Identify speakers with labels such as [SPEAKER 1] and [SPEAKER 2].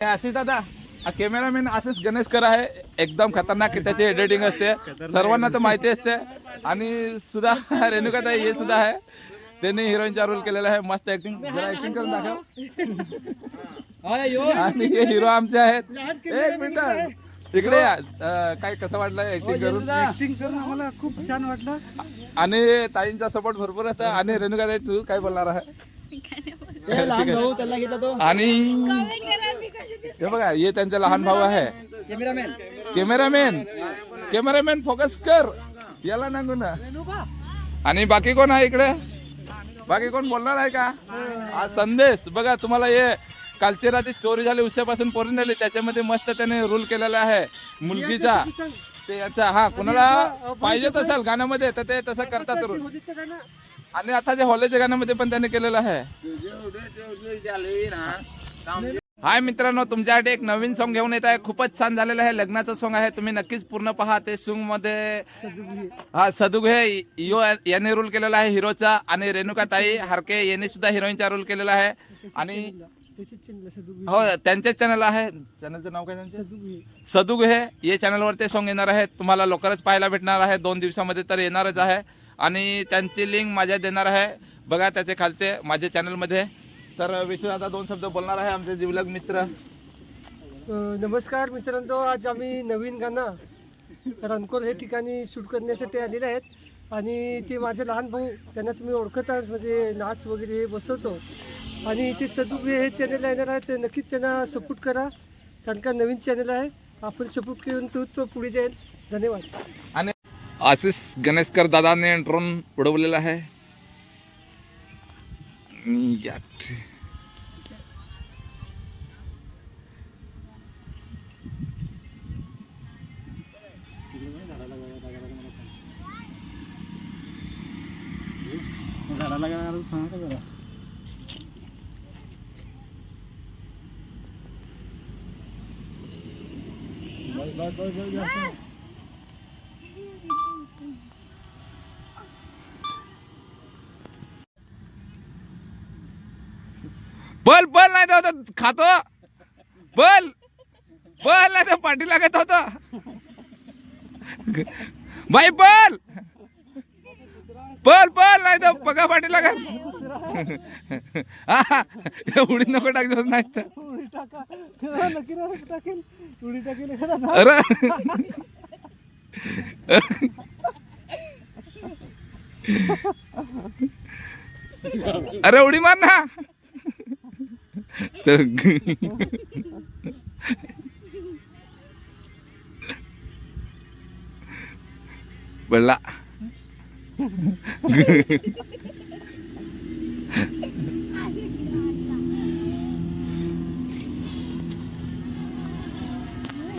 [SPEAKER 1] आशिष दादा कॅमेरामॅन आशिष गणेशकर आहे. एकदम खतरनाक त्याची एडिटिंग असते. सर्वांना तर माहिती असते. आणि सुद्धा रेणुकाताई हे सुद्धा आहे. त्यांनी हिरोईनचा रोल केलेला आहे. मस्त ऍक्टिंग जरा ऍक्टिंग करून दाखव. आणि हे हिरो आमचे आहेत. एक मिनिट. इकडे या. अं, काय कसं वाटलं ऍक्टिंग करून?
[SPEAKER 2] ऍक्टिंग करून आम्हाला खूप छान वाटलं.
[SPEAKER 1] आणि ताईंचा सपोर्ट भरपूर असतं. आणि रेणुकाताई तू काय बोलणार आहे?
[SPEAKER 2] लहान भाऊ त्याला घेतला तो.
[SPEAKER 1] आणि हे बघा हे त्यांचा लहान भाऊ आहे.
[SPEAKER 2] कॅमेरामॅन.
[SPEAKER 1] कॅमेरामॅन. कॅमेरामॅन फोकस कर. याला नांगू ना. आणि बाकी कोण आहे इकडे? बाकी कोण बोलणार आहे का? हा संदेश. बघा तुम्हाला हे कालची रात्री चोरी झाली उश्यापासून पोरी नेली त्याच्यामध्ये मस्त त्याने रूल केलेला आहे. मुलगीचा. ते याचा हा कुणाला पाहिजेत असेल गाण्यामध्ये तर ते तसं करतात रूल आणि आता जे हॉलेच्या गाण्यामध्ये पण त्याने केलेलं आहे. हाय मित्रांनो तुमच्यासाठी एक नवीन सॉन्ग घेऊन येत आहे. खूपच छान झालेलं आहे. लग्नाचं सॉन्ग आहे. तुम्ही नक्कीच पूर्ण पहा. ते सॉन्गमध्ये हा सदुग हे यो याने रोल केलेला आहे हिरोचा आणि रेणुका ताई हारके यांनी सुद्धा हिरोईनचा रोल केलेला आहे. आणि हो त्यांचेच चॅनल आहे. चॅनलचं नाव काय त्यांचं? सदुग हे या चॅनलवर ते सॉन्ग येणार आहे. तुम्हाला लवकरच पाहायला भेटणार आहे. दोन दिवसामध्ये तर येणारच आहे. आणि त्यांची लिंक माझ्या देणार आहे. बघा त्याचे खालते माझ्या चॅनलमध्ये तर विश्व आता दोन शब्द बोलणार आहे आमचे जिवलग मित्र.
[SPEAKER 2] नमस्कार मित्रांनो आज आम्ही नवीन गाणं रणकोर हे ठिकाणी शूट करण्यासाठी आलेले आहेत. आणि ते माझे लहान भाऊ त्यांना तुम्ही ओळखताच म्हणजे नाच वगैरे हे बसवतो. आणि इथे सदुग हे चॅनल येणार आहे ते नक्कीच त्यांना सपोर्ट करा कारण का नवीन चॅनल आहे. आपण सपोर्ट करून तो तो पुढे जाईल. धन्यवाद.
[SPEAKER 1] आणि आशिष गणेशकर दादाने ड्रोन उडवलेला आहे. आणि या ठे- बल बल नाही तर होतं खातो. बल बल नाही तर पाठी लागत होत. बाई बल. बल बल नाही तर बघा पाठी लागत. हा, उडीत नको टाकतो नाही तर.
[SPEAKER 2] उडी टाकेल. उडी टाकेल
[SPEAKER 1] अरे उडी मार ना. तर पडला